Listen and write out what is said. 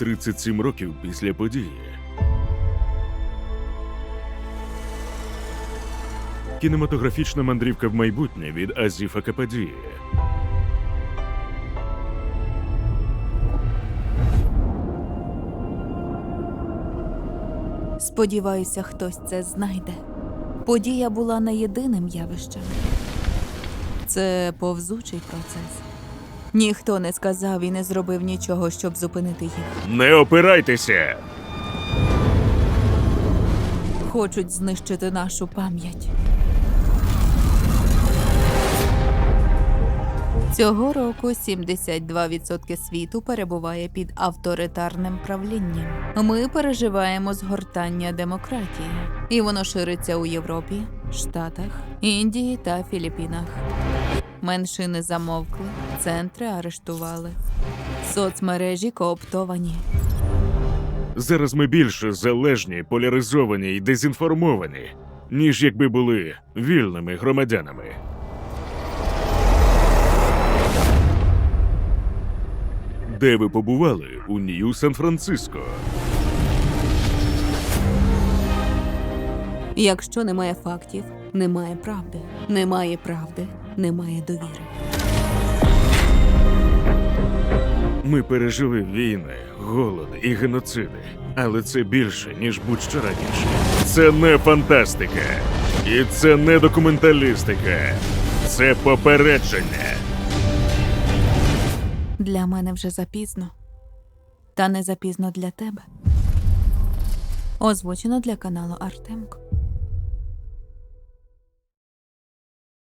37 років після події. Кінематографічна мандрівка в майбутнє від Азіфа Кападії. Сподіваюся, хтось це знайде. Подія була не єдиним явищем. Це повзучий процес. Ніхто не сказав і не зробив нічого, щоб зупинити їх. Не опирайтеся! Хочуть знищити нашу пам'ять. Цього року 72% світу перебуває під авторитарним правлінням. Ми переживаємо згортання демократії, і воно шириться у Європі, Штатах, Індії та Філіппінах. Меншини замовкли, центри арештували, соцмережі кооптовані. Зараз ми більше залежні, поляризовані й дезінформовані, ніж якби були вільними громадянами. Де ви побували у Нью Сан-Франциско? Якщо немає фактів, немає правди. Немає правди, немає довіри. Ми пережили війни, голод і геноциди, але це більше, ніж будь-що раніше. Це не фантастика, і це не документалістика. Це попередження. Для мене вже запізно. Та не запізно для тебе. Озвучено для каналу Артемко.